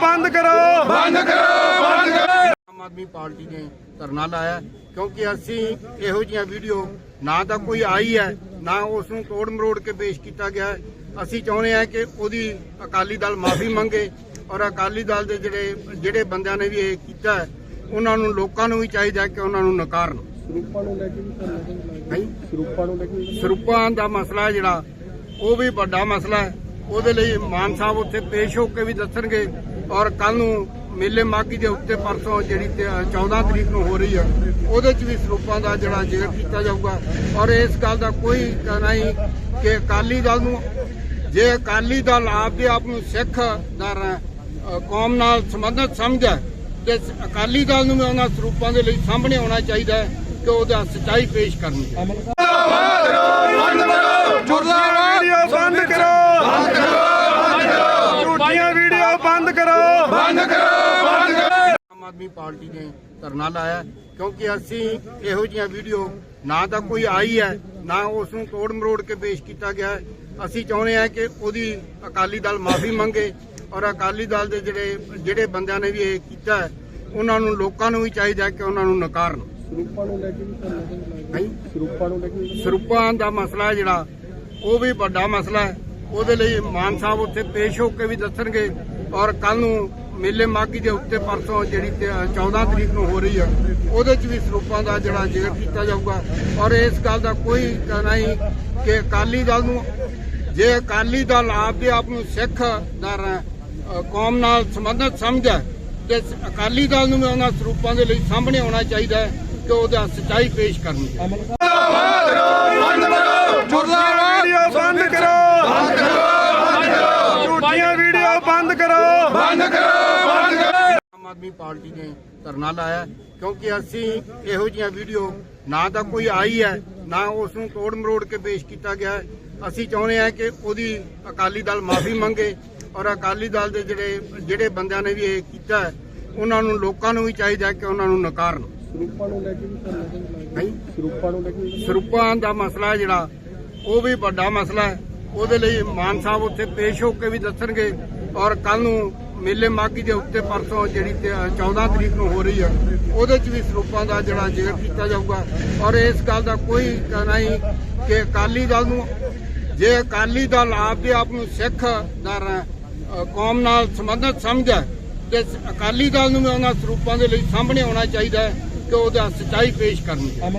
ਬੰਦ ਕਰੋ। ਬੰਦ ਕਰੋ ਬੰਦ ਕਰੋ। ਆਮ ਆਦਮੀ ਪਾਰਟੀ ਨੇ ਧਰਨਾ ਲਾਇਆ ਕਿਉਂਕਿ ਅਸੀਂ ਇਹੋ ਜੀਆਂ ਵੀਡੀਓ ਨਾ ਤਾਂ ਕੋਈ ਆਈ ਹੈ ਨਾ ਉਸ ਨੂੰ ਤੋੜ ਮਰੋੜ ਕੇ ਪੇਸ਼ ਕੀਤਾ ਗਿਆ ਹੈ। ਅਸੀਂ ਚਾਹੁੰਦੇ ਹਾਂ ਕਿ ਉਹਦੀ ਅਕਾਲੀ ਦਲ ਮਾਫੀ ਮੰਗੇ ਔਰ ਅਕਾਲੀ ਦਲ ਦੇ ਜਿਹੜੇ ਜਿਹੜੇ ਬੰਦਿਆਂ ਨੇ ਵੀ ਇਹ ਕੀਤਾ ਉਹਨਾਂ ਨੂੰ ਲੋਕਾਂ ਨੂੰ ਵੀ ਚਾਹੀਦਾ ਕਿ ਉਹਨਾਂ ਨੂੰ ਨਕਾਰਨ ਸਰੂਪਾਂ ਸਰੂਪਾਂ ਦਾ ਮਸਲਾ ਜਿਹੜਾ ਉਹ ਵੀ ਵੱਡਾ ਮਸਲਾ ਹੈ। ਉਹਦੇ ਲਈ ਮਾਨ ਸਾਹਿਬ ਉੱਥੇ ਪੇਸ਼ ਹੋ ਕੇ ਵੀ ਦੱਸਣਗੇ ਔਰ ਕੱਲ ਨੂੰ ਮੇਲੇ ਮਾਗੀ ਦੇ ਉੱਤੇ ਪਰਸੋਂ ਜਿਹੜੀ ਤੇ 14 ਤਰੀਕ ਨੂੰ ਹੋ ਰਹੀ ਹੈ ਉਹਦੇ 'ਚ ਵੀ ਸਰੂਪਾਂ ਦਾ ਜਿਹੜਾ ਜ਼ਿਕਰ ਕੀਤਾ ਜਾਊਗਾ। ਔਰ ਇਸ ਗੱਲ ਦਾ ਕੋਈ ਨਹੀਂ ਕਿ ਅਕਾਲੀ ਦਲ ਨੂੰ, ਜੇ ਅਕਾਲੀ ਦਲ ਆਪਦੇ ਆਪ ਨੂੰ ਸਿੱਖ ਦਾ ਕੌਮ ਨਾਲ ਸੰਬੰਧਿਤ ਸਮਝਦਾ ਤੇ ਅਕਾਲੀ ਦਲ ਨੂੰ ਵੀ ਉਹਨਾਂ ਸਰੂਪਾਂ ਦੇ ਲਈ ਸਾਹਮਣੇ ਆਉਣਾ ਚਾਹੀਦਾ ਹੈ ਕਿ ਉਹਦਾ ਸੱਚਾਈ ਪੇਸ਼ ਕਰਨੀ ਹੈ ਅਮਲ ਵੀਡੀਓ ਬੰਦ ਕਰੋ ਬੰਦ ਕਰੋ ਝੂਠੀਆਂ ਵੀਡੀਓ ਬੰਦ ਕਰੋ ਆਮ ਆਦਮੀ ਪਾਰਟੀ ਨੇ ਧਰਨਾ ਲਾਇਆ ਕਿਉਂਕਿ ਅਸੀਂ ਇਹੋ ਜਿਹੀਆਂ ਵੀਡੀਓ ਨਾ ਤਾਂ ਕੋਈ ਆਈ ਹੈ ਨਾ ਉਸ ਨੂੰ ਤੋੜ ਮਰੋੜ ਕੇ ਪੇਸ਼ ਕੀਤਾ ਗਿਆ। ਅਸੀਂ ਚਾਹੁੰਦੇ ਹਾਂ ਕਿ ਉਹਦੀ ਅਕਾਲੀ ਦਲ ਮਾਫੀ ਮੰਗੇ ਔਰ ਅਕਾਲੀ ਦਲ ਦੇ ਜਿਹੜੇ ਜਿਹੜੇ ਬੰਦਿਆਂ ਨੇ ਵੀ ਇਹ ਕੀਤਾ ਹੈ, ਉਹਨਾਂ ਨੂੰ ਲੋਕਾਂ ਨੂੰ ਵੀ ਚਾਹੀਦਾ ਕਿ ਉਹਨਾਂ ਨੂੰ ਨਕਾਰਨ। ਸਰੂਪਾਂ ਨੂੰ ਲੈ ਕੇ ਵੀ ਸਰੂਪਾਂ ਨੂੰ ਲੈ ਕੇ ਸਰੂਪਾਂ ਦਾ ਮਸਲਾ ਹੈ ਜਿਹੜਾ ਉਹ ਵੀ ਵੱਡਾ ਮਸਲਾ ਹੈ। ਉਹਦੇ ਲਈ ਮਾਨ ਸਾਹਿਬ ਉੱਥੇ ਪੇਸ਼ ਹੋ ਕੇ ਵੀ ਦੱਸਣਗੇ ਔਰ ਕੱਲ ਨੂੰ ਮੇਲੇ ਮਾਗੀ ਦੇ ਉੱਤੇ ਪਰਸੋਂ ਜਿਹੜੀ 14 ਤਰੀਕ ਨੂੰ ਹੋ ਰਹੀ ਹੈ ਉਹਦੇ 'ਚ ਵੀ ਸਰੂਪਾਂ ਦਾ ਜਿਹੜਾ ਜ਼ਿਕਰ ਕੀਤਾ ਜਾਊਗਾ ਔਰ ਇਸ ਗੱਲ ਦਾ ਕੋਈ ਕਹਿਣਾ ਹੀ ਕਿ ਅਕਾਲੀ ਦਲ ਨੂੰ ਜੇ ਅਕਾਲੀ ਦਲ ਆਪਦੇ ਆਪ ਨੂੰ ਸਿੱਖ ਦਾ ਕੌਮ ਨਾਲ ਸੰਬੰਧਿਤ ਸਮਝਦਾ ਤੇ ਅਕਾਲੀ ਦਲ ਨੂੰ ਵੀ ਉਹਨਾਂ ਸਰੂਪਾਂ ਦੇ ਲਈ ਸਾਹਮਣੇ ਆਉਣਾ ਚਾਹੀਦਾ ਹੈ ਕਿ ਉਹਦਾ ਸੱਚਾਈ ਪੇਸ਼ ਕਰਨੀ ਹੈ ਅਮਲ ਵੀਡੀਓ ਬੰਦ ਕਰੋ ਬੰਦ ਕਰੋ ਝੂਠੀਆਂ ਵੀਡੀਓ ਬੰਦ ਕਰੋ ਆਮ ਆਦਮੀ ਪਾਰਟੀ ਨੇ ਧਰਨਾ ਲਾਇਆ ਕਿਉਂਕਿ ਅਸੀਂ ਇਹੋ ਜਿਹੀਆਂ ਵੀਡੀਓ ਨਾ ਤਾਂ ਕੋਈ ਆਈ ਹੈ ਨਾ ਉਸ ਨੂੰ ਤੋੜ ਮਰੋੜ ਕੇ ਪੇਸ਼ ਕੀਤਾ ਗਿਆ। ਅਸੀਂ ਚਾਹੁੰਦੇ ਹਾਂ ਕਿ ਉਹਦੀ ਅਕਾਲੀ ਦਲ ਮਾਫੀ ਮੰਗੇ ਔਰ ਅਕਾਲੀ ਦਲ ਦੇ ਜਿਹੜੇ ਜਿਹੜੇ ਬੰਦਿਆਂ ਨੇ ਵੀ ਇਹ ਕੀਤਾ ਉਹਨਾਂ ਨੂੰ ਲੋਕਾਂ ਨੂੰ ਵੀ ਚਾਹੀਦਾ ਕਿ ਉਹਨਾਂ ਨੂੰ ਨਕਾਰਨ। ਸਰੂਪਾਂ ਨੂੰ ਲੈ ਕੇ ਵੀ ਨਹੀਂ। ਸਰੂਪਾਂ ਨੂੰ ਲੈ ਕੇ ਸਰੂਪਾਂ ਦਾ ਮਸਲਾ ਹੈ ਜਿਹੜਾ ਉਹ ਵੀ ਵੱਡਾ ਮਸਲਾ ਹੈ। ਉਹਦੇ ਲਈ ਮਾਨ ਸਾਹਿਬ ਉੱਥੇ ਪੇਸ਼ ਹੋ ਕੇ ਵੀ ਦੱਸਣਗੇ ਔਰ ਕੱਲ ਨੂੰ ਮੇਲੇ ਮਾਗੀ ਦੇ ਉੱਤੇ ਪਰਸੋਂ ਜਿਹੜੀ ਤੇ 14 ਤਰੀਕ ਨੂੰ ਹੋ ਰਹੀ ਹੈ ਉਹਦੇ 'ਚ ਵੀ ਸਰੂਪਾਂ ਦਾ ਜਿਹੜਾ ਜ਼ਿਕਰ ਕੀਤਾ ਜਾਊਗਾ। ਔਰ ਇਸ ਗੱਲ ਦਾ ਕੋਈ ਨਹੀਂ ਕਿ ਅਕਾਲੀ ਦਲ ਨੂੰ, ਜੇ ਅਕਾਲੀ ਦਲ ਆਪਦੇ ਆਪ ਨੂੰ ਸਿੱਖ ਦਾ ਕੌਮ ਨਾਲ ਸੰਬੰਧਿਤ ਸਮਝਦਾ ਤੇ ਅਕਾਲੀ ਦਲ ਨੂੰ ਵੀ ਉਹਨਾਂ ਸਰੂਪਾਂ ਦੇ ਲਈ ਸਾਹਮਣੇ ਆਉਣਾ ਚਾਹੀਦਾ ਹੈ ਕਿ ਉਹਦਾ ਸੱਚਾਈ ਪੇਸ਼ ਕਰਨੀ ਹੈ।